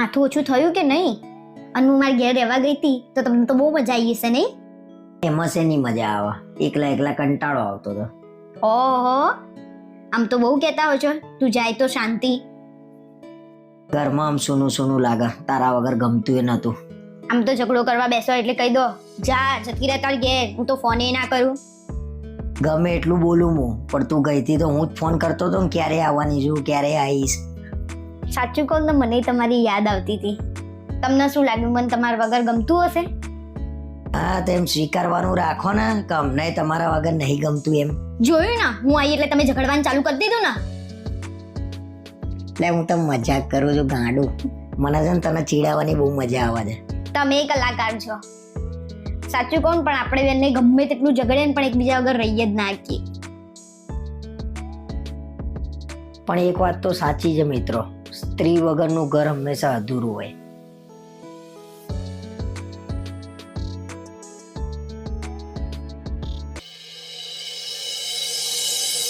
માથું ઓછું થયું કે નહીં? અને હું મારી ઘેર રહેવા ગઈ હતી તો તમને તો બહુ મજા આવી હશે નહીં? એમાં નહીં મજા આવે. એકલા એકલા કંટાળો આવતો હતો ઓહો. આમ તો બહુ કહેતા હો છો. તું જાય તો શાંતિ. ઘરમાં આમ સૂનું સૂનું લાગે. તારા વગર ગમતું એ નતું આમ તો ઝઘડો કરવા બેસો એટલે કહી દો. જા જતી રહે તાર ઘેર. હું તો ફોન ના કરું. ગમે એટલું બોલું હું પણ તું ગઈ હતી તો હું જ ફોન કરતો હતો ક્યારે આવવાની છું ક્યારે આવીશ? સાચું કહું તો મને તમારી યાદ આવતી હતી. તમને શું લાગ્યું? મને તમારા વગર ગમતું હશે? હા તેમ સ્વીકારવાનું રાખો ને કે અમને તમારા વગર નહીં ગમતું એમ. જોયું ને? હું આવી એટલે તમે ઝઘડવાનું ચાલુ કરી દીધું ને? એટલે હું તો મજાક કરું છું ગાંડું. મને છે ને તને ચીડાવવાની બહુ મજા આવે છે. તમે કલાકાર છો. સાચું કહું પણ આપણે બંને ગમે તેટલું ઝઘડે ને પણ એકબીજા વગર રહીએ જ ના પણ એક વાત તો સાચી છે મિત્રો. સ્ત્રી વગરનું ઘર હંમેશા અધૂરું હોય.